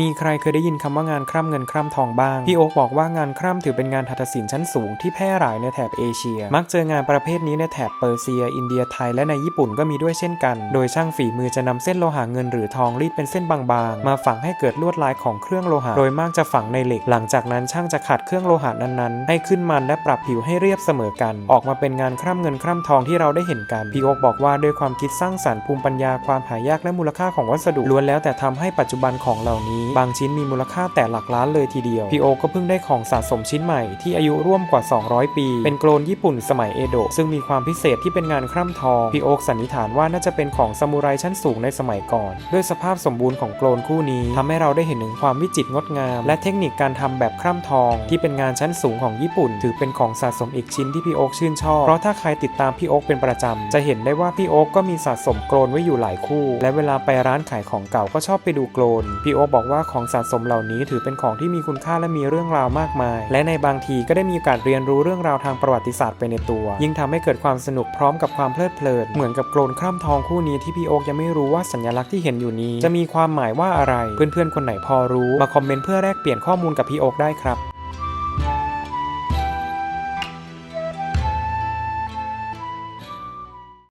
มีใครเคยได้ยินคำว่างานคร่ำเงินคร่ำทองบ้าง พี่โอ๊คบอกว่างานคร่ำถือเป็นงานหัตถศิลป์ชั้นสูงที่แพร่หลายในแถบเอเชีย มักเจองานประเภทนี้ในแถบเปอร์เซีย อินเดียไทยและในญี่ปุ่นก็มีด้วยเช่นกัน โดยช่างฝีมือจะนำเส้นโลหะเงินหรือทองรีดเป็นเส้นบางๆ มาฝังให้เกิดลวดลายของเครื่องโลหะ โดยมากจะฝังในเหล็ก หลังจากนั้นช่างจะขัดเครื่องโลหะนั้นๆ ให้ขึ้นมันและปรับผิวให้เรียบเสมอกัน ออกมาเป็นงานคร่ำเงินคร่ำทองที่เราได้เห็นกัน พี่โอ๊คบอกว่าด้วยความคิดสร้างสรรค์ภูมิปัญญาความหายากและมูลค่าของวัสดุล้วนแล้วแต่ทำให้ปัจจุบันของเหล่านี้บางชิ้นมีมูลค่าแต่หลักล้านเลยทีเดียว พี่โอก็เพิ่งได้ของสะสมชิ้นใหม่ที่อายุร่วมกว่า 200 ปี เป็นโกลนญี่ปุ่นสมัยเอโดะซึ่งมีความพิเศษที่เป็นงานคร่ำทอง พี่โอสันนิษฐานว่าน่าจะเป็นของซามูไรชั้นสูงในสมัยก่อน ด้วยสภาพสมบูรณ์ของโกลนคู่นี้ทำให้เราได้เห็นถึงความวิจิตรงดงาม และเทคนิคการทำแบบคร่ำทอง ที่เป็นงานชั้นสูงของญี่ปุ่น ถือเป็นของสะสมอีกชิ้นที่พี่โอ๊คชื่นชอบ เพราะถ้าใครติดตามพี่โอ๊คเป็นประจำ จะเห็นได้ว่าพี่โอ๊คก็มีสะสมโกลนไว้อยู่หลายคู่ และเวลาไปร้านขายของเก่าก็ชอบไปดูโกลน พี่โอ๊คบอกว่าว่าของสะสมเหล่านี้ถือเป็นของที่มีคุณค่าและมีเรื่องราวมากมาย และในบางทีก็ได้มีโอกาสเรียนรู้เรื่องราวทางประวัติศาสตร์ไปในตัว ยิ่งทำให้เกิดความสนุกพร้อมกับความเพลิดเพลิน เหมือนกับโกลนคร่ำทองคู่นี้ที่พี่โอ๊กยังไม่รู้ว่าสัญลักษณ์ที่เห็นอยู่นี้ จะมีความหมายว่าอะไร เพื่อนๆคนไหนพอรู้ มาคอมเมนต์เพื่อแลกเปลี่ยนข้อมูลกับพี่โอ๊กได้ครับ